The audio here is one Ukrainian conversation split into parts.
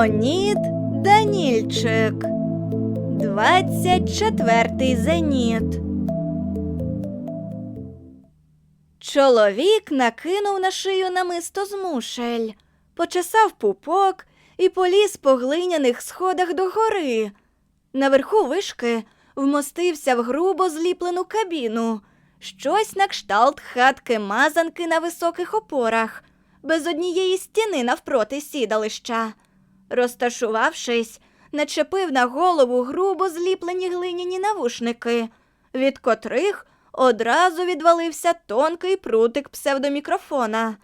Леонід Данільчик. 24 зеніт. Чоловік накинув на шию намисто з мушель, почесав пупок і поліз по глиняних сходах до гори. Наверху вишки вмостився в грубо зліплену кабіну, щось на кшталт хатки мазанки на високих опорах, без однієї стіни навпроти сідалища. Розташувавшись, начепив на голову грубо зліплені глиняні навушники, від котрих одразу відвалився тонкий прутик псевдомікрофона.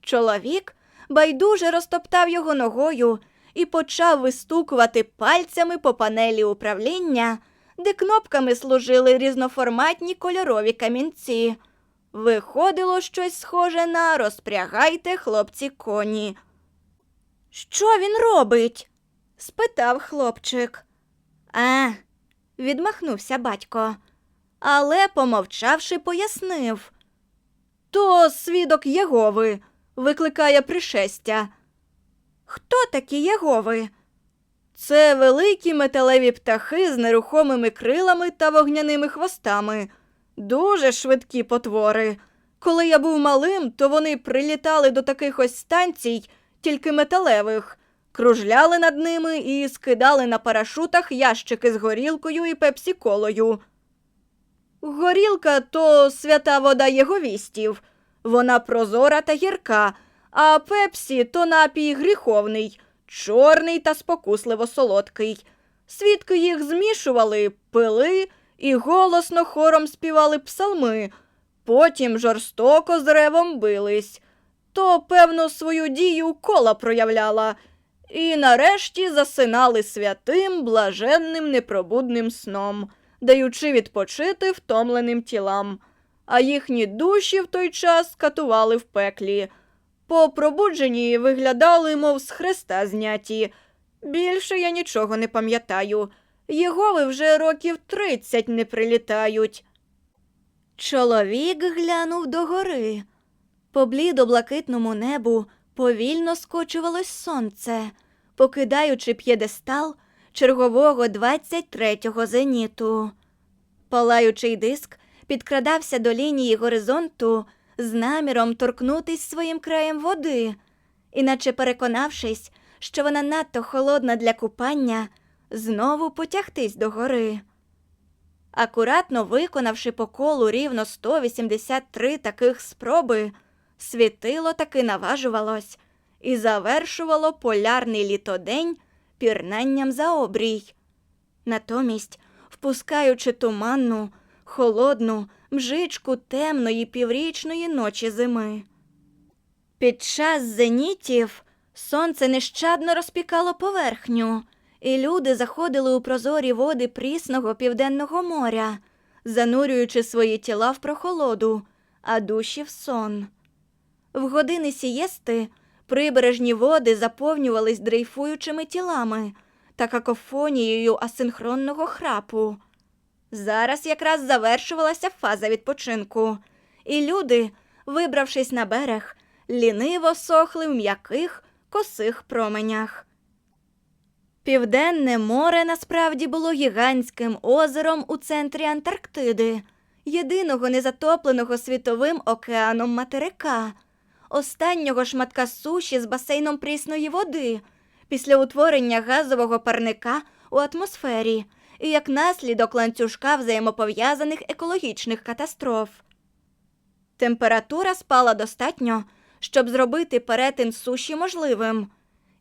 Чоловік байдуже розтоптав його ногою і почав вистукувати пальцями по панелі управління, де кнопками служили різноформатні кольорові камінці. Виходило щось схоже на розпрягайте, хлопці, коні. Що він робить? спитав хлопчик. А, відмахнувся батько, але, помовчавши, пояснив. То свідок Єгови викликає пришестя. Хто такі Єгови? Це великі металеві птахи з нерухомими крилами та вогняними хвостами. Дуже швидкі потвори. Коли я був малим, то вони прилітали до таких ось станцій, тільки металевих, кружляли над ними і скидали на парашутах ящики з горілкою і пепсі-колою. Горілка то свята вода єговістів. Вона прозора та гірка, а пепсі то напій гріховний, чорний та спокусливо солодкий. Свідки їх змішували, пили і голосно хором співали псалми, потім жорстоко з ревом бились. То, певно, свою дію кола проявляла, і нарешті засинали святим, блаженним, непробудним сном, даючи відпочити втомленим тілам, а їхні душі в той час катували в пеклі. По пробудженні виглядали, мов з хреста зняті. Більше я нічого не пам'ятаю. Єгови вже років тридцять не прилітають. Чоловік глянув догори. По блідо-блакитному небу повільно скочувалось сонце, покидаючи п'єдестал чергового 23-го зеніту. Палаючий диск підкрадався до лінії горизонту з наміром торкнутись своїм краєм води, іначе переконавшись, що вона надто холодна для купання, знову потягтись до гори. Акуратно виконавши по колу рівно 183 таких спроби, світило таки наважувалось і завершувало полярний літодень пірнанням за обрій. Натомість, впускаючи туманну, холодну мжичку темної піврічної ночі зими. Під час зенітів сонце нещадно розпікало поверхню, і люди заходили у прозорі води прісного південного моря, занурюючи свої тіла в прохолоду, а душі в сон. В години сієсти прибережні води заповнювались дрейфуючими тілами та какофонією асинхронного храпу. Зараз якраз завершувалася фаза відпочинку, і люди, вибравшись на берег, ліниво сохли в м'яких косих променях. Південне море насправді було гігантським озером у центрі Антарктиди, єдиного незатопленого світовим океаном материка, останнього шматка суші з басейном прісної води після утворення газового парника у атмосфері і як наслідок ланцюжка взаємопов'язаних екологічних катастроф. Температура спала достатньо, щоб зробити перетин суші можливим,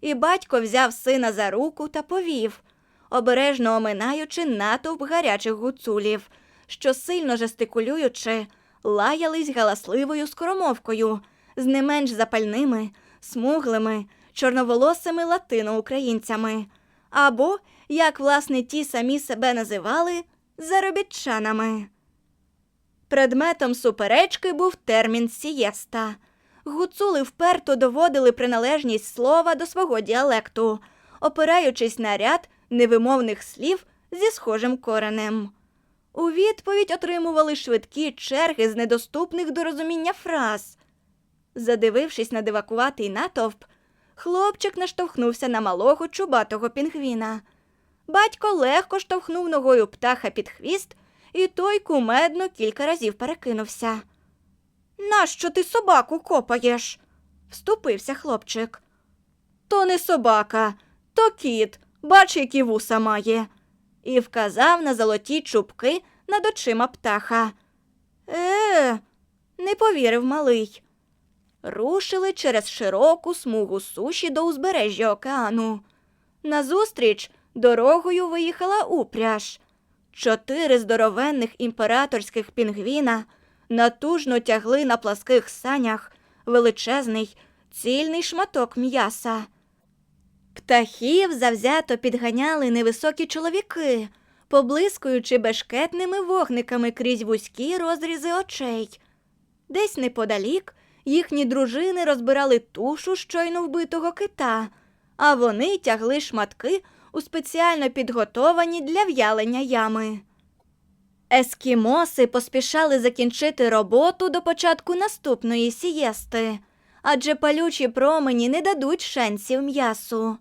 і батько взяв сина за руку та повів, обережно оминаючи натовп гарячих гуцулів, що сильно жестикулюючи, лаялись галасливою скоромовкою з не менш запальними, смуглими, чорноволосими латиноукраїнцями, або, як власне ті самі себе називали, заробітчанами. Предметом суперечки був термін сієста. Гуцули вперто доводили приналежність слова до свого діалекту, опираючись на ряд невимовних слів зі схожим коренем. У відповідь отримували швидкі черги з недоступних до розуміння фраз. Задивившись на дивакуватий натовп, хлопчик наштовхнувся на малого чубатого пінгвіна. Батько легко штовхнув ногою птаха під хвіст, і той кумедно кілька разів перекинувся. Нащо ти собаку копаєш? вступився хлопчик. То не собака, то кіт, бач, які вуса має, і вказав на золоті чубки над очима птаха. Е, не повірив малий. Рушили через широку смугу суші до узбережжя океану. Назустріч дорогою виїхала упряж. Чотири здоровенних імператорських пінгвіна натужно тягли на пласких санях величезний цільний шматок м'яса. Птахів завзято підганяли невисокі чоловіки, поблискуючи бешкетними вогниками крізь вузькі розрізи очей. Десь неподалік їхні дружини розбирали тушу щойно вбитого кита, а вони тягли шматки у спеціально підготовані для в'ялення ями. Ескімоси поспішали закінчити роботу до початку наступної сієсти, адже палючі промені не дадуть шансів м'ясу.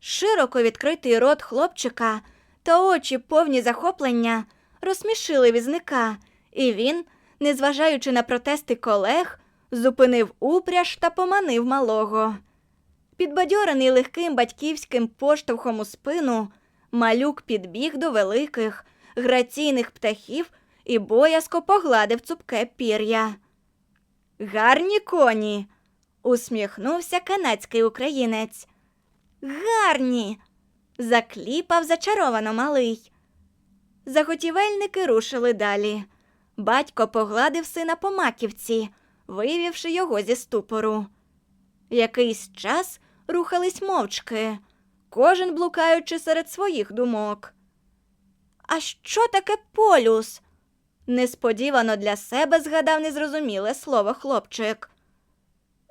Широко відкритий рот хлопчика та очі повні захоплення розсмішили візника, і він, незважаючи на протести колег, зупинив упряж та поманив малого. Підбадьорений легким батьківським поштовхом у спину, малюк підбіг до великих, граційних птахів і боязко погладив цупке пір'я. Гарні коні. усміхнувся канадський українець. Гарні. закліпав зачаровано малий. Заготівельники рушили далі. Батько погладив сина по маківці, вивівши його зі ступору. Якийсь час рухались мовчки, кожен блукаючи серед своїх думок. А що таке полюс? Несподівано для себе згадав незрозуміле слово хлопчик.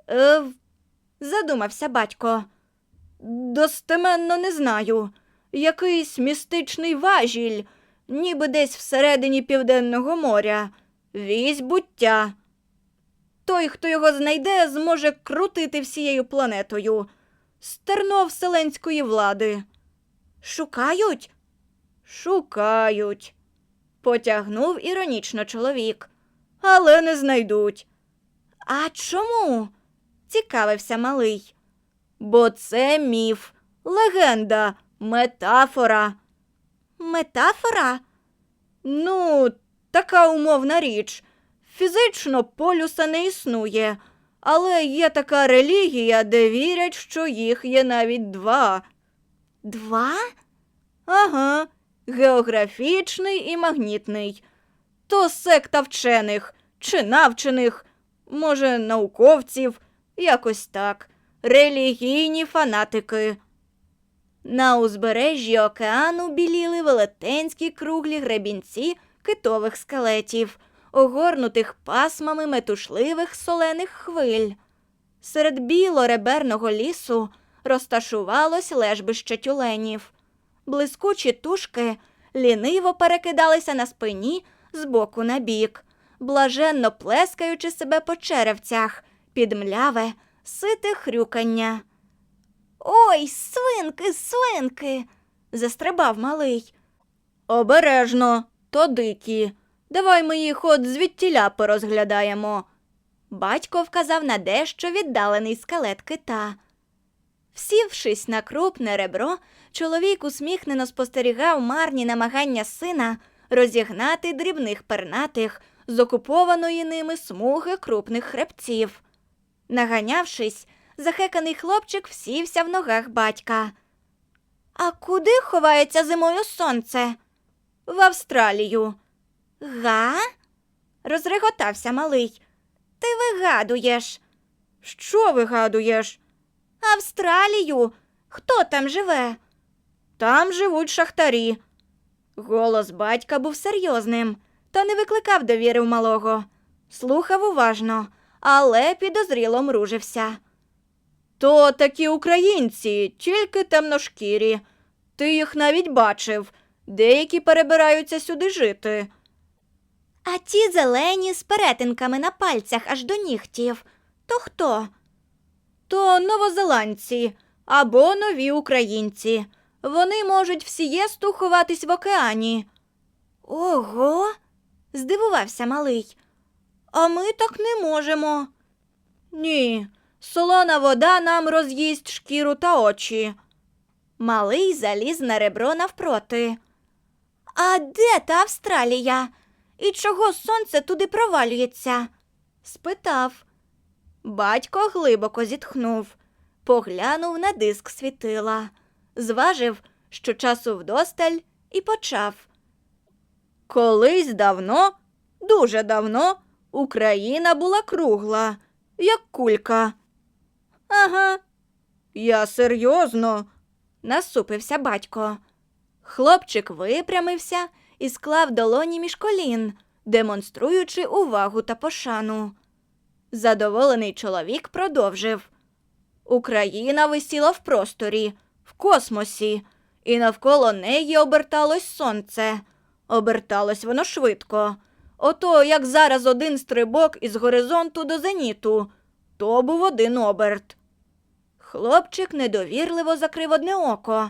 Е, задумався батько. Достеменно не знаю. Якийсь містичний важіль, ніби десь всередині Південного моря. Вісь буття. Той, хто його знайде, зможе крутити всією планетою. Стерно вселенської влади. Шукають? Шукають. Потягнув іронічно чоловік. Але не знайдуть. А чому? цікавився малий. Бо це міф, легенда, метафора. Метафора? Ну, така умовна річ. Фізично полюса не існує, але є така релігія, де вірять, що їх є навіть два. Два? Ага, географічний і магнітний. То секта вчених чи навчених, може, науковців, якось так, релігійні фанатики. На узбережжі океану біліли велетенські круглі гребінці китових скелетів, огорнутих пасмами метушливих солених хвиль. Серед біло-реберного лісу розташувалось лежбище тюленів. Блискучі тушки ліниво перекидалися на спині з боку на бік, блаженно плескаючи себе по черевцях, під мляве, сите хрюкання. Ой, свинки, свинки. застрибав малий. Обережно, то дикі. Давай ми їх от звідтіля порозглядаємо. Батько вказав на дещо віддалений скелет кита. Всівшись на крупне ребро, чоловік усміхнено спостерігав марні намагання сина розігнати дрібних пернатих з окупованої ними смуги крупних хребців. Наганявшись, захеканий хлопчик всівся в ногах батька. А куди ховається зимою сонце? В Австралію. Га? розреготався малий. Ти вигадуєш. Що вигадуєш? Австралію. Хто там живе? Там живуть шахтарі. Голос батька був серйозним, та не викликав довіри в малого. Слухав уважно, але підозріло мружився. То такі українці, тільки темношкірі. Ти їх навіть бачив, деякі перебираються сюди жити. А ті зелені з перетинками на пальцях аж до нігтів. То хто? то новозеландці або нові українці. Вони можуть всієсту ховатись в океані. Ого. здивувався малий. А ми так не можемо. Ні, солона вода нам роз'їсть шкіру та очі. Малий заліз на ребро навпроти. А де та Австралія? І чого сонце туди провалюється? спитав. Батько глибоко зітхнув, поглянув на диск світила, зважив, що часу вдосталь, і почав. Колись давно, дуже давно, Україна була кругла, як кулька. Ага, я серйозно, насупився батько. Хлопчик випрямився і склав долоні між колін, демонструючи увагу та пошану. Задоволений чоловік продовжив. Україна висіла в просторі, в космосі, і навколо неї оберталось сонце. Оберталось воно швидко. Ото, як зараз один стрибок із горизонту до зеніту, то був один оберт. Хлопчик недовірливо закрив одне око,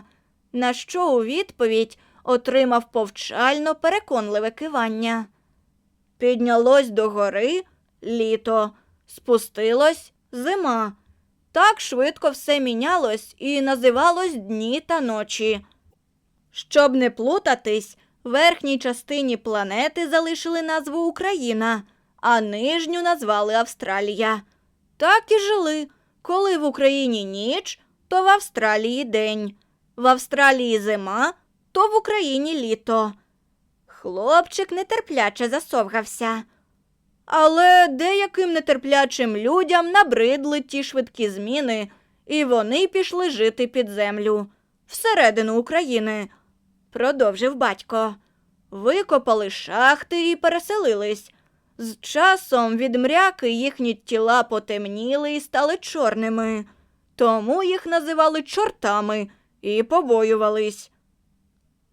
на що у відповідь отримав повчально переконливе кивання. Піднялось до гори літо, спустилось зима. Так швидко все мінялось і називалось дні та ночі. Щоб не плутатись, в верхній частині планети залишили назву Україна, а нижню назвали Австралія. Так і жили. Коли в Україні ніч, то в Австралії день, в Австралії зима, то в Україні літо. Хлопчик нетерпляче засовгався. Але деяким нетерплячим людям набридли ті швидкі зміни, і вони пішли жити під землю, всередину України, продовжив батько. Викопали шахти і переселились. З часом від мряки їхні тіла потемніли і стали чорними, тому їх називали чортами і побоювались.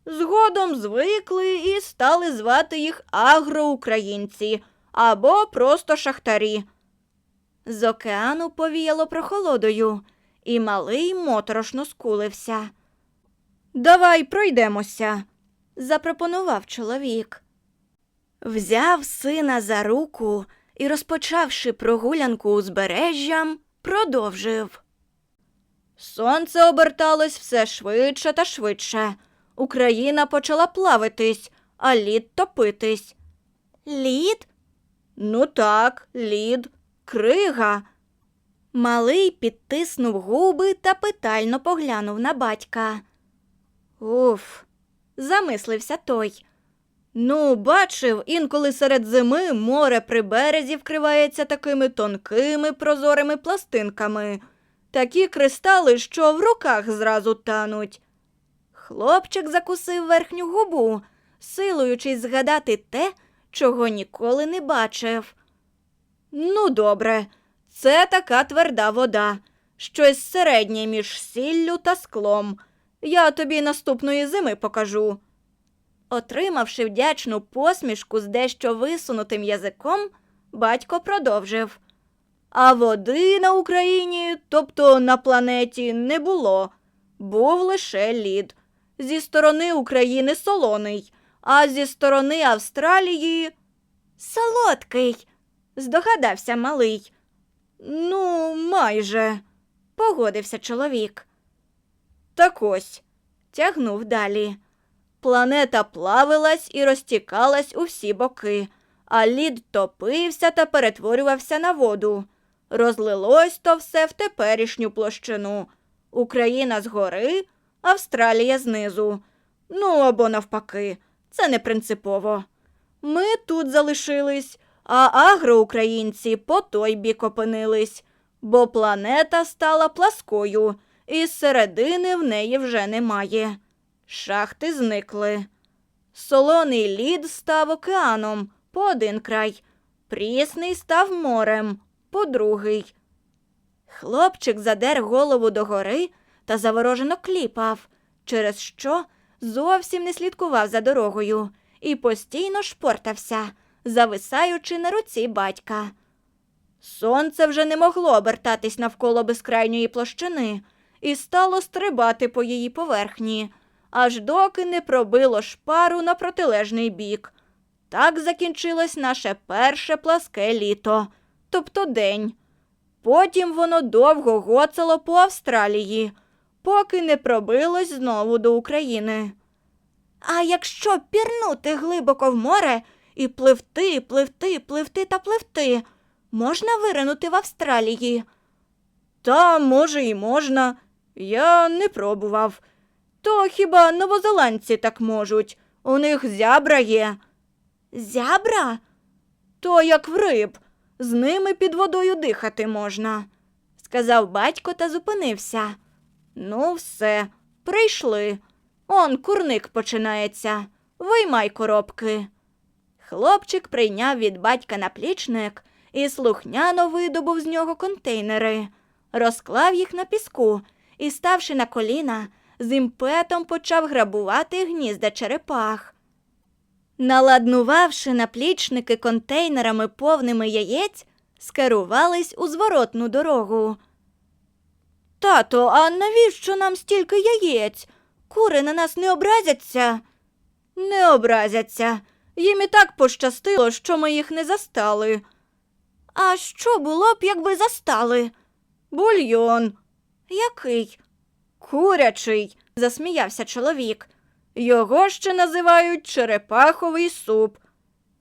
Згодом звикли і стали звати їх агроукраїнці або просто шахтарі. З океану повіяло прохолодою, і малий моторошно скулився. Давай пройдемося, запропонував чоловік. Взяв сина за руку і, розпочавши прогулянку узбережжям, продовжив. Сонце оберталось все швидше та швидше. Україна почала плавитись, а лід топитись. Лід? Ну так, лід, крига. Малий підтиснув губи та питально поглянув на батька. Уф, замислився той. Ну, бачив, інколи серед зими море при березі вкривається такими тонкими прозорими пластинками, такі кристали, що в руках зразу тануть. Хлопчик закусив верхню губу, силуючись згадати те, чого ніколи не бачив. Ну, добре, це така тверда вода, щось середнє між сіллю та склом. Я тобі наступної зими покажу. Отримавши вдячну посмішку з дещо висунутим язиком, батько продовжив. А води на Україні, тобто на планеті, не було, був лише лід. Зі сторони України солоний, а зі сторони Австралії солодкий, здогадався малий. Ну, майже, погодився чоловік. Так ось, тягнув далі. Планета плавилась і розтікалась у всі боки, а лід топився та перетворювався на воду. Розлилось то все в теперішню площину. Україна згори, Австралія знизу. Ну або навпаки, це не принципово. Ми тут залишились, а агроукраїнці по той бік опинились, бо планета стала пласкою, і середини в неї вже немає. Шахти зникли. Солоний лід став океаном по один край, прісний став морем по другий. Хлопчик задер голову догори та заворожено кліпав, через що зовсім не слідкував за дорогою і постійно шпортався, зависаючи на руці батька. Сонце вже не могло обертатись навколо безкрайньої площини і стало стрибати по її поверхні, аж доки не пробило шпару на протилежний бік. Так закінчилось наше перше пласке літо, тобто день. Потім воно довго гоцало по Австралії, поки не пробилось знову до України. А якщо пірнути глибоко в море і пливти, пливти, пливти та пливти, можна виринути в Австралії? Та, може, і можна. Я не пробував. То хіба новозеландці так можуть? У них зябра є. Зябра? То як в риб, з ними під водою дихати можна, сказав батько та зупинився. Ну, все, прийшли. Он курник починається. Виймай коробки. Хлопчик прийняв від батька наплічник і слухняно видобув з нього контейнери, розклав їх на піску і, ставши на коліна, з імпетом почав грабувати гнізда черепах. Наладнувавши наплічники контейнерами повними яєць, скерувались у зворотну дорогу. Тато, а навіщо нам стільки яєць? Кури на нас не образяться? Не образяться. Їм і так пощастило, що ми їх не застали. А що було б, якби застали? Бульйон. Який? Курячий, засміявся чоловік. Його ще називають черепаховий суп.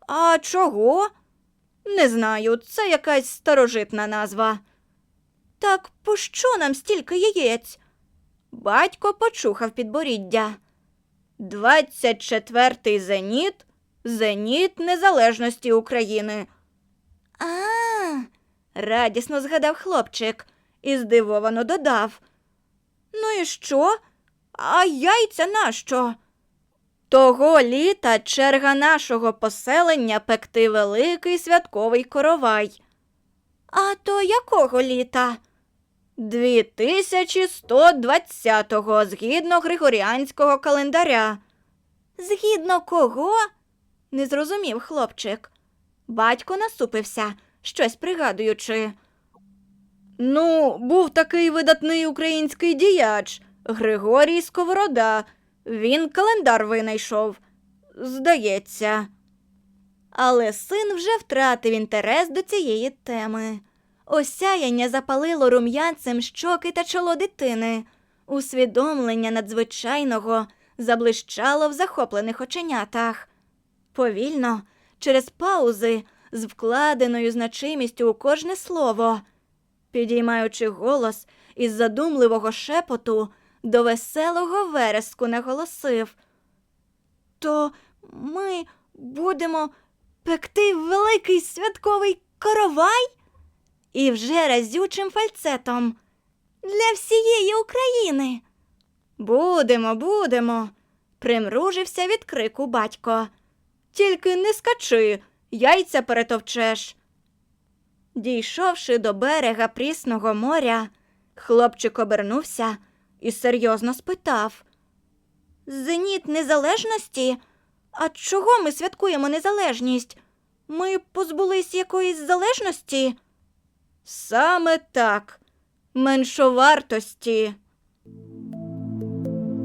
А чого? Не знаю, це якась старожитна назва. Так пощо нам стільки яєць? Батько почухав підборіддя. Двадцять четвертий зеніт зеніт незалежності України. А, радісно згадав хлопчик і здивовано додав. Ну і що? А яйця нащо? Того літа черга нашого поселення пекти великий святковий коровай. А то якого літа? 2120-го, згідно григоріанського календаря. Згідно кого? не зрозумів хлопчик. Батько насупився, щось пригадуючи. Ну, був такий видатний український діяч Григорій Сковорода. Він календар винайшов. Здається. Але син вже втратив інтерес до цієї теми. Осяяння запалило рум'янцем щоки та чоло дитини. Усвідомлення надзвичайного заблищало в захоплених оченятах. Повільно, через паузи, з вкладеною значимістю у кожне слово, підіймаючи голос із задумливого шепоту до веселого вереску наголосив. То ми будемо пекти великий святковий коровай? І вже разючим фальцетом для всієї України. Будемо, будемо, примружився від крику батько. Тільки не скачи, яйця перетовчеш. Дійшовши до берега прісного моря, хлопчик обернувся і серйозно спитав Зеніт незалежності? А чого ми святкуємо незалежність? Ми позбулись якоїсь залежності? Саме так, меншовартості.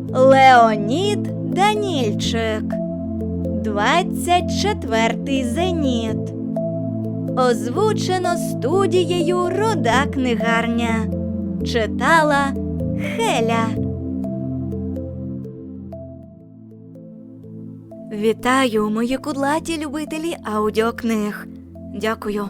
Леонід Данільчик 24-й зеніт. Озвучено студією Руда книгарня. Читала Хеля. Вітаю, мої кудлаті любителі аудіокниг. Дякую